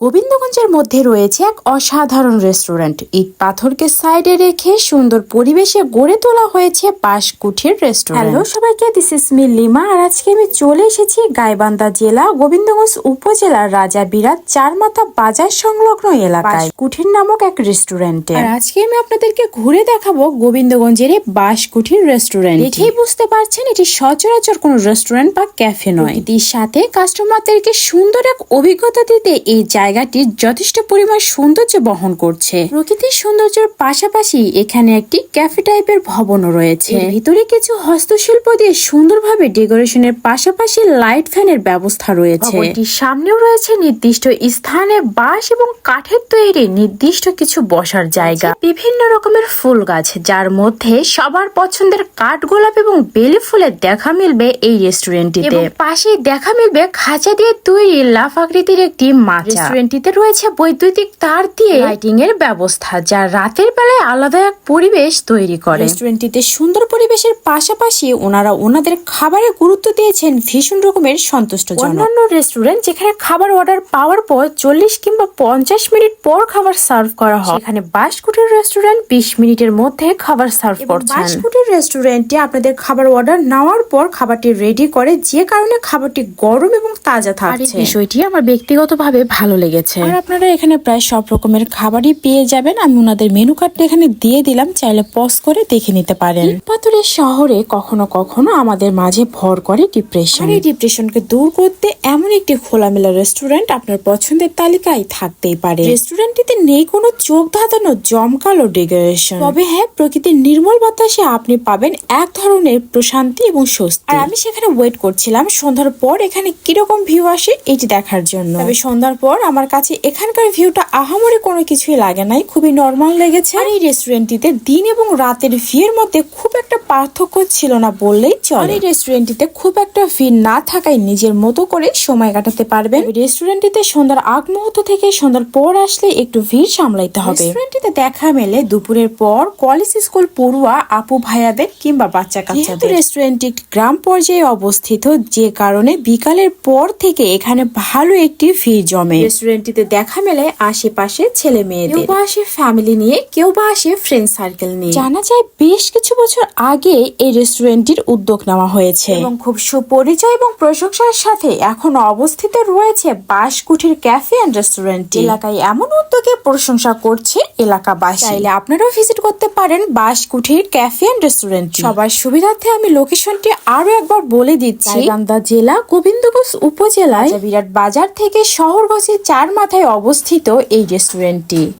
গোবিন্দগঞ্জের মধ্যে রয়েছে এক অসাধারণ রেস্টুরেন্ট ইট পাথরকে সাইডে রেখে সুন্দর পরিবেশে গড়ে তোলা হয়েছে বাঁশকুঠির রেস্টুরেন্ট হ্যালো সবাইকে দিস ইস মি লিমা। আর আজকে আমি চলে এসেছি গাইবান্ধা জেলা গোবিন্দগঞ্জ উপজেলার রাজা বিরাট চারমাথা বাজার সংলগ্ন এলাকায়। কুঠির নামক এক রেস্টুরেন্টে আর আজকে আমি আপনাদেরকে ঘুরে দেখাবো গোবিন্দগঞ্জের এই বাঁশকুঠির রেস্টুরেন্ট দেখেই বুঝতে পারছেন এটি সচরাচর কোনো রেস্টুরেন্ট বা ক্যাফে নয়। এটির সাথে কাস্টমারদেরকে সুন্দর এক অভিজ্ঞতা দিতে এই জায়গাটি যথেষ্ট পরিমাণ সৌন্দর্য বহন করছে। প্রকৃতির সৌন্দর্যের পাশাপাশি এখানে একটি ক্যাফে টাইপের ভবনও রয়েছে। ভিতরে কিছু হস্তশিল্প দিয়ে সুন্দরভাবে ডেকোরেশনের পাশাপাশি লাইট ফ্যানের ব্যবস্থা রয়েছে। সামনেও রয়েছে নির্দিষ্ট স্থানে বাঁশ এবং কাঠের তৈরি নির্দিষ্ট কিছু বসার জায়গা। বিভিন্ন রকমের ফুল গাছ, যার মধ্যে সবার পছন্দের কাঠগোলাপ এবং বেলি ফুলের দেখা মিলবে এই রেস্টুরেন্টটিতে। পাশেই দেখা মিলবে খাঁচা দিয়ে তৈরি লাফ আকৃতির একটি মাচা। রেস্টুরেন্টটিতে রয়েছে বৈদ্যুতিক তার দিয়ে লাইটিং এর ব্যবস্থা যা রাতের বেলায় আলাদা এক পরিবেশ তৈরি করে। রেস্টুরেন্টটিতে সুন্দর পরিবেশের পাশাপাশি ওনারা ওনাদের খাবারে গুরুত্ব দিয়েছেন ভীষণ রকমের সন্তুষ্ট অন্যান্য রেস্টুরেন্ট যেখানে খাবার অর্ডার পাওয়ার পর চল্লিশ কিংবা পঞ্চাশ মিনিট পর খাবার সার্ভ করা হয়। এখানে বাসকুটির রেস্টুরেন্ট বিশ মিনিটের মধ্যে খাবার সার্ভ করছে বাসকুটির রেস্টুরেন্টে আপনাদের খাবার অর্ডার নেওয়ার পর খাবারটি রেডি করে যে কারণে খাবারটি গরম এবং তাজা থাকছে। বিষয়টি আমার ব্যক্তিগতভাবে ভালো লেগেছে। আর আপনারা এখানে প্রায় সব রকমের খাবারই পেয়ে যাবেন। আমি ওনাদের মেনু কার্ডটা এখানে দিয়ে দিলাম। চাইলে পজ করে দেখে নিতে পারেন। পাথরের শহরে কখনো কখনো আমাদের মাঝে ভর করে ডিপ্রেশন এই ডিপ্রেশনকে দূর করতে এমন একটি খোলামেলা রেস্টুরেন্ট আপনার পছন্দের তালিকায় থাকতেই পারে। রেস্টুরেন্টটিতে নেই কোনো চোখ ধাঁধানো জমকালো ডেকোরেশন তবে হ্যাঁ প্রকৃতির নির্মল বাতাসে আপনি পাবেন এক ধরনের প্রশান্তি এবং স্বস্তি। আর আমি সেখানে ওয়েট করছিলাম। সন্ধ্যার পর এখানে কীরকম ভিউ আসে এটি দেখার জন্য। তবে সন্ধ্যার পর আমার কাছে এখানকার ভিউটা আহামরি কোনো কিছুই লাগে নাই খুবই নর্মাল লেগেছে। আর এই রেস্টুরেন্টটিতে দিন এবং রাতের ভিড়ের মধ্যে খুব একটা পার্থক্য ছিল না বললেই চলে। এই রেস্টুরেন্টটিতে খুব একটা ভিড় না থাকায় নিজের মতো করে সময় কাটাতে পারবেন। রেস্টুরেন্টটিতে সন্ধ্যার আগ মুহূর্ত থেকে সন্ধ্যার পর আসলে একটু ভিড় সামলাইতে হবে। রেস্টুরেন্টটিতে দেখা মেলে দুপুরের পর কলেজ স্কুল পড়ুয়া আপু ভাইয়াদের কিংবা বাচ্চা কাচ্চাদের। রেস্টুরেন্টটি গ্রাম পর্যায়ে অবস্থিত যে কারণে বিকালের পর থেকে এখানে ভালো একটি ভিড় জমে। রেস্টুরেন্টটিতে দেখা মেলে আশেপাশে ছেলে মেয়েদের। কেউ বা আসে ফ্যামিলি নিয়ে কেউ বা আসে ফ্রেন্ড সার্কেল নিয়ে। জানা যায় বেশ কিছু বছর আগে এই রেস্টুরেন্টটির উদ্যোগ নেওয়া হয়েছে। এবং খুব সুপরিচয় এবং প্রশংসার সাথে এখন অবস্থিত রয়েছে বাঁশকুঠির ক্যাফে অ্যান্ড রেস্টুরেন্ট এলাকায় এমন উদ্যোগে প্রশংসা করছে এলাকাবাসী। চাইলে আপনারাও ভিজিট করতে পারেন বাঁশকুঠির ক্যাফে অ্যান্ড রেস্টুরেন্ট সবার সুবিধার্থে আমি লোকেশনটি আরও একবার বলে দিচ্ছি। জেলা গোবিন্দগঞ্জ উপজেলায় বিরাট বাজার থেকে শহর শহরগঞ্জের চার মাথায় অবস্থিত এই রেস্টুরেন্টটি